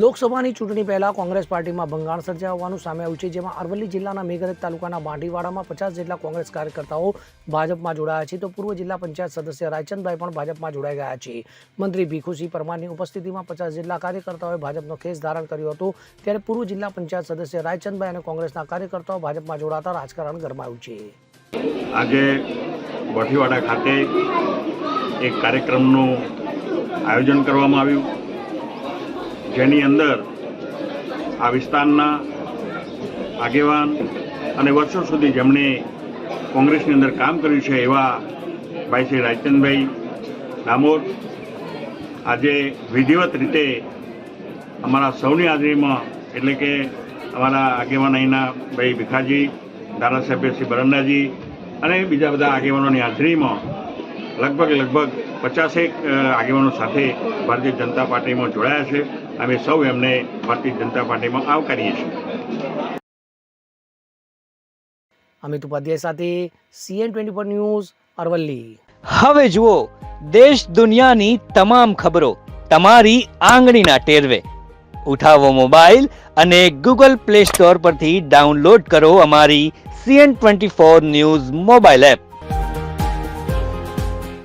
લોકસભાની ચૂંટણી પહેલાં કોંગ્રેસ પાર્ટીમાં ભંગાણ સર્જાયા હોવાનું સામે આવ્યું છે, જેમાં અરવલ્લી જિલ્લાના મેઘરજ તાલુકાના બાંઢીવાડામાં પચાસ જેટલા કોંગ્રેસ કાર્યકર્તાઓ ભાજપમાં જોડાયા છે. તો પૂર્વ જિલ્લા પંચાયત સદસ્ય રાયચંદભાઈ પણ ભાજપમાં જોડાઈ ગયા છે. મંત્રી ભીખુસિંહ પરમારની ઉપસ્થિતિમાં પચાસ જેટલા કાર્યકર્તાઓએ ભાજપનો ખેસ ધારણ કર્યો હતો. ત્યારે પૂર્વ જિલ્લા પંચાયત સદસ્ય રાયચંદભાઈ અને કોંગ્રેસના કાર્યકર્તાઓ ભાજપમાં જોડાતા રાજકારણ ગરમાયું છે. આજે બોઠીવાડા ખાતે એક કાર્યક્રમનું આયોજન કરવામાં આવ્યું. જેની અંદર આ વિસ્તારના આગેવાન અને વર્ષો સુધી જેમણે કોંગ્રેસની અંદર કામ કર્યું છે એવા ભાઈ શ્રી રાયચંદભાઈ ડામોર, આજે વિધિવત રીતે અમારા સૌની હાજરીમાં, એટલે કે અમારા આગેવાન અહીંના ભાઈ ભીખાજી, ધારાસભ્ય શ્રી બરંડાજી અને બીજા બધા આગેવાનોની હાજરીમાં લગભગ લગભગ પચાસેક આગેવાનો સાથે ભારતીય જનતા પાર્ટીમાં જોડાયા છે. અમે સૌ એમને ભારતીય જનતા પાર્ટીમાં આવકારીએ છીએ. અમિત ઉપાધ્યાય સાથે CN twenty four news Aravalli. હવે જુઓ દેશ દુનિયાની તમામ ખબરો તમારી આંગળીના ટેરવે. ઉઠાવો મોબાઈલ અને ગૂગલ પ્લે સ્ટોર પરથી ડાઉનલોડ કરો અમારી CN twenty four news mobile app.